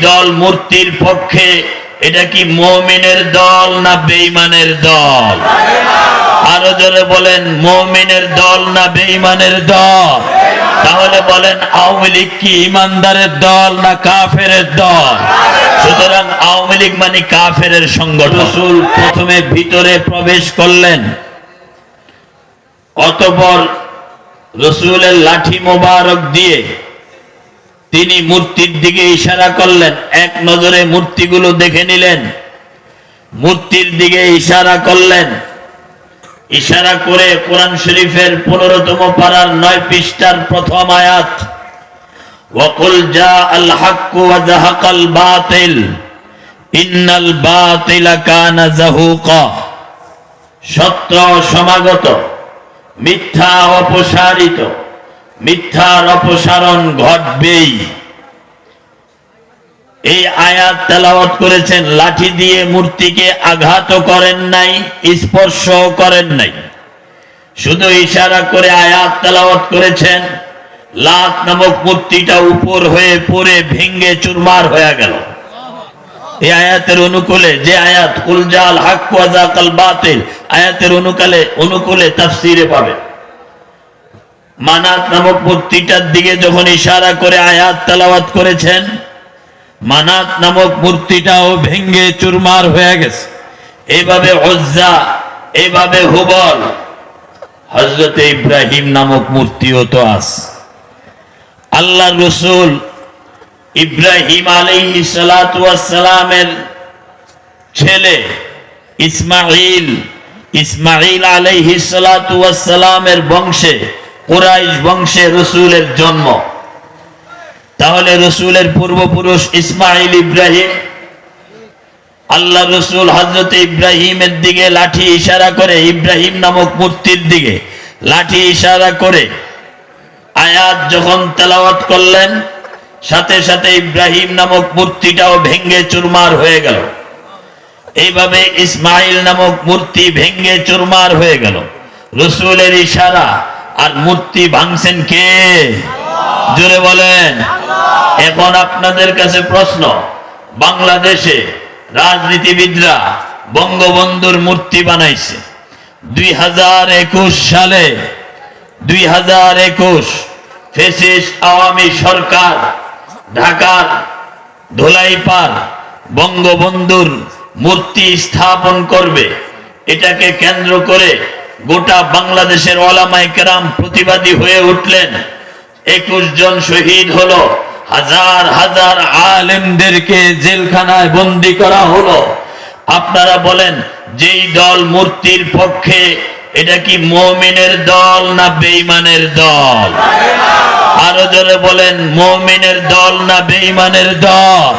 দল মূর্তির পক্ষে, এটা কি মমিনের দল না বেঈমানের দল? আরও জোরে বলেন, মমিনের দল না বেঈমানের দল? তাহলে বলেন, আওয়ামী লীগ কি ইমানদারের দল না কাফের দল? সুতরাং আওয়ামী লীগ মানে কাফের সংগঠন। প্রথমে ভিতরে প্রবেশ করলেন। অতপর রসুলের লাঠি মোবারক দিয়ে তিনি মূর্তির দিকে ইশারা করলেন, এক নজরে মূর্তিগুলো দেখে নিলেন। মূর্তির দিকে ইশারা করলেন। ইশারা করে কোরআন শরীফের পনেরোতম পাড়ার নয় পৃষ্ঠার প্রথম আয়াত আল হাক্কু ওয়া জাহাকাল বাতিল, ইন্নাল বাতিলা কানা জাহুকা। সত্য সমাগত, মিথ্যা অপসারিত। মিথ্যার অপসারণ ঘটবেই। এই আয়াত তেলাওয়াত করেছেন, লাঠি দিয়ে মূর্তিকে আঘাত করেন নাই স্পর্শ করেন নাই। শুধু ইশারা করে আয়াত তেলাওয়াত করেছেন, লাত নামক মূর্তিটা উপর হয়ে পড়ে ভেঙ্গে চুরমার হয়ে গেল। এই আয়াতের অনুকূলে যে আয়াত কুলজাল হাক্কাল বাতিল আয়াতের অনুকালে, অনুকূলে তাফসিরে পাবে মানাত নামক মূর্তিটার দিকে যখন ইশারা করে আয়াত তেলাওয়াত করেছেন, মানাত নামক মূর্তিটাও ভেঙ্গে চুরমার হয়ে গেছে। এইভাবে হজ্জা এইভাবে হুবল হজরতে ইব্রাহিম নামক মূর্তিও তো আস। আল্লাহ রসুল ইব্রাহিম আলাইহি সালামের ছেলে ইসমাইল ইসমাইল সালামের বংশে কুরাইশ বংশে রসুলের জন্ম। তাহলে রসুলের পূর্বপুরুষ ইসমাইল ইব্রাহিম, আল্লাহ রসুল হজরত ইব্রাহিমের দিকে লাঠি ইশারা করে, ইব্রাহিম নামক মূর্তির দিকে লাঠি ইশারা করে আয়াত যখন তেলাওয়াত করলেন, সাথে সাথে ইব্রাহিম নামক মূর্তিটাও ভেঙ্গে চুরমার হয়ে গেল। এইভাবে ইসমাইল নামক মূর্তি ভেঙ্গে চুরমার হয়ে গেল। রসুলের ইশারা আর মূর্তি ভাঙছেন কে? জোরে বলেন। এখন আপনাদের কাছে প্রশ্ন, বাংলাদেশে রাজনীতিবিদরা বঙ্গবন্ধুর মূর্তি বানাইছে। দুই হাজার একুশ সালে, দুই হাজার একুশ ফেসিস আওয়ামী সরকার ঢাকার ধোলাইপার বঙ্গবন্ধুর মূর্তি স্থাপন করবে। এটাকে কেন্দ্র করে গোটা বাংলাদেশের ওলামাই কেরাম প্রতিবাদী হয়ে উঠলেন। একুশ জন শহীদ হলো। হাজার হাজার আলেমদেরকে জেলখানায় বন্দি করা হলো। আপনারা বলেন, যেই দল মূর্তির পক্ষে, এটা কি মমিনের দল না বেইমানের দল? আরও জোরে বলেন, মমিনের দল না বেইমানের দল?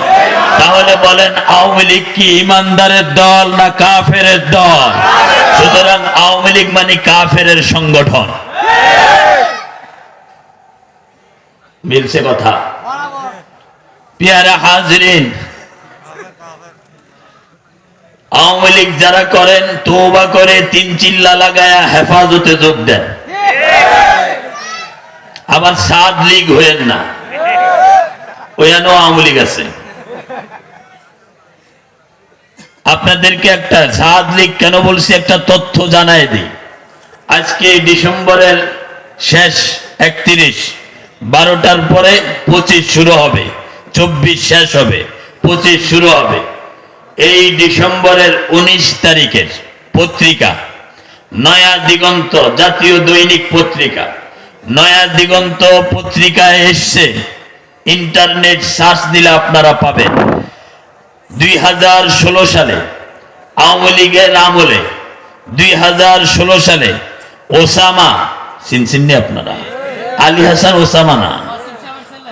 তাহলে বলেন আওয়ামী লীগ কি ইমানদারের দল না কাফের দল? সুতরাং আওয়ামী লীগ মানে কাফের সংগঠন। মিলছে কথা? পিয়ারা হাজরিন, আওয়ামী লীগ যারা করেন তোবা করে তিন চিল্লা লাগায়া হেফাজতে যোগ দেন। আবার সাদ লীগ হয়েন না। ওয়ানো আওয়ামী লীগ আছে। আপনাদেরকে একটা সাদ লীগ কেন বলছি, একটা তথ্য জানাই দিই। আজকে ডিসেম্বরের শেষ একত্রিশ, বারোটার পরে পঁচিশ শুরু হবে, চব্বিশ শেষ হবে, পঁচিশ শুরু হবে। এই ডিসেম্বরের উনিশ তারিখের পত্রিকা, নয়া দিগন্ত জাতীয় দৈনিক পত্রিকা, নয়া দিগন্ত পত্রিকায় এসছে ইন্টারনেট সার্চ দিলে আপনারা পাবেন। দুই হাজার ষোলো সালে আওয়ামী লীগের আমলে দুই হাজার ষোলো সালে ওসামা চিনচিননি আপনারা? আলী হাসান ওসামা না?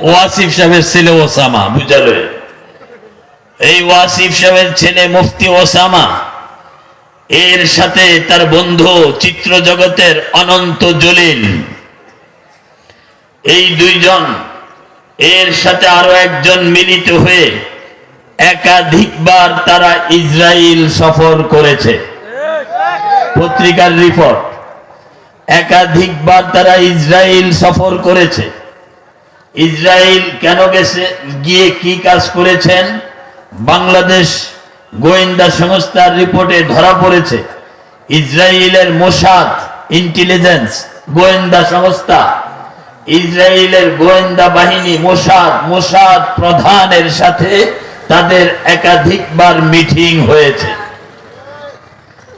ওয়াসিফ সাহেবের ছেলে ওসামা বুঝালো এই ওয়াসিফ সাহেবের ছেলে মুফতি ওসামা, এর সাথে তার বন্ধু চিত্র জগতের অনন্ত জলিল। এই দুইজন এর সাথে আরও একজন মিলিত হয়ে একাধিকবার তারা ইসরায়েল সফর করেছে। পত্রিকার রিপোর্ট। একাধিকবার তারা ইসরায়েল সফর করেছে। ইসরায়েল কেন গেছে, গিয়ে কি কাজ করেছেন, বাংলাদেশ গোয়েন্দা সংস্থার রিপোর্টে ধরা পড়েছে। ইসরায়েলের মোসাদ ইন্টেলিজেন্স গোয়েন্দা সংস্থা ইসরায়েলের গোয়েন্দা বাহিনী মোসাদ মোসাদ প্রধানের সাথে তাদের একাধিকবার মিটিং হয়েছে।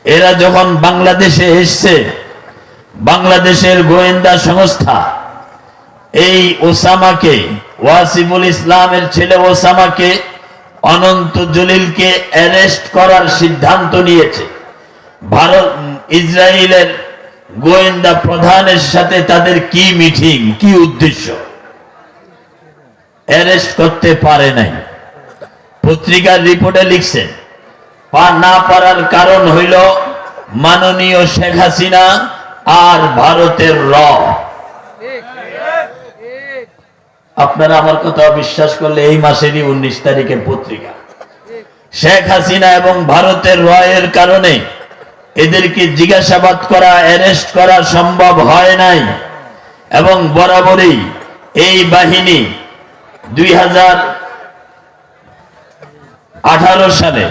এরা যখন বাংলাদেশে এসছে, বাংলাদেশের গোয়েন্দা সংস্থা, এই ওসামাকে, ওয়াসিফুল ইসলামের ছেলে ওসামাকে, অনন্ত জলিলকে অ্যারেস্ট করার সিদ্ধান্ত নিয়েছে। ভারত, ইসরায়েলের গোয়েন্দা প্রধানের সাথে তাদের কি মিটিং, কি উদ্দেশ্য? অ্যারেস্ট করতে পারে নাই। পত্রিকার রিপোর্টে লিখছেন না পারার কারণ হইল মাননীয় শেখ হাসিনা আর ভারতের র। আপনারা আমার কথা বিশ্বাস করলে এই মাসেরই উনিশ তারিখের পত্রিকা। শেখ হাসিনা এবং ভারতের রয়ের কারণে এদেরকে জিজ্ঞাসাবাদ করা অ্যারেস্ট করা সম্ভব হয় নাই। এবং বরাবরই এই বাহিনী দুই হাজার আঠারো সালে,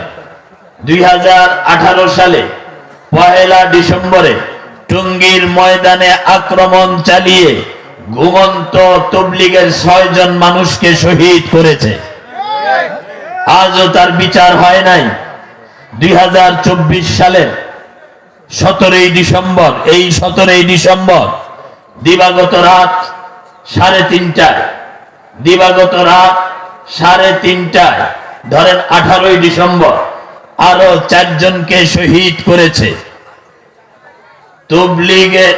দুই সালে পহেলা ডিসেম্বরে টুঙ্গির ময়দানে আক্রমণ চালিয়ে ঘুমন্ত তবলিগের ছয়জন মানুষকে শহীদ করেছে। আজও তার বিচার হয় নাই। দুই সালের সতেরোই ডিসেম্বর, এই সতেরোই ডিসেম্বর, দিবাগত রাত সাড়ে তিনটায়, দিবাগত রাত সাড়ে তিনটায়, ধরেন আঠারোই ডিসেম্বর, আরও চারজনকে শহীদ করেছে। তবলিগে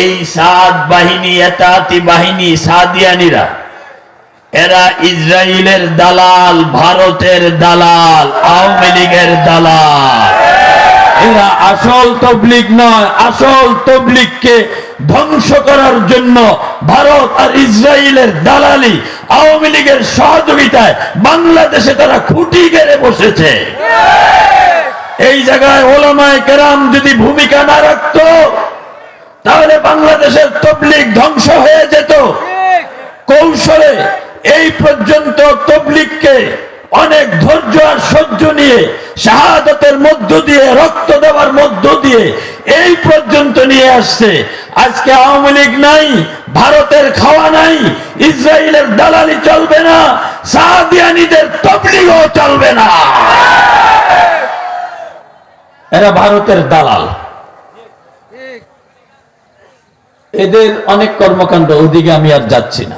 এই সাদ বাহিনী, এতাতি বাহিনী, সাদিয়ানিরা, এরা ইসরায়েলের দালাল, ভারতের দালাল, আওয়ামী লীগের দালাল। এরা আসল তবলিগ নয়, আসল তবলিগকে ধ্বংস করার জন্য ভারত আর ইসরায়েলের দালালি আওয়ামী লীগের সহযোগিতায় বাংলাদেশে তারা খুঁটি গেড়ে বসেছে। এই জায়গায় ওলামায় কেরাম যদি ভূমিকা না রাখতো, তাহলে বাংলাদেশের তবলিগ ধ্বংস হয়ে যেত। কৌশলে এই পর্যন্ত তবলিগকে অনেক ধৈর্য আর সহ্য নিয়ে, শাহাদতের মধ্য দিয়ে, রক্ত দেওয়ার মধ্য দিয়ে এই পর্যন্ত নিয়ে আসছে। আজকে আওয়ামী লীগ নাই, ভারতের খাওয়া নাই, ইসরায়েলের দালালি চলবে না সাহাদিয়ানিদের তবলিগও চলবে না। এরা ভারতের দালাল। এদের অনেক কর্মকাণ্ড ওদিকে আমি আর যাচ্ছি না।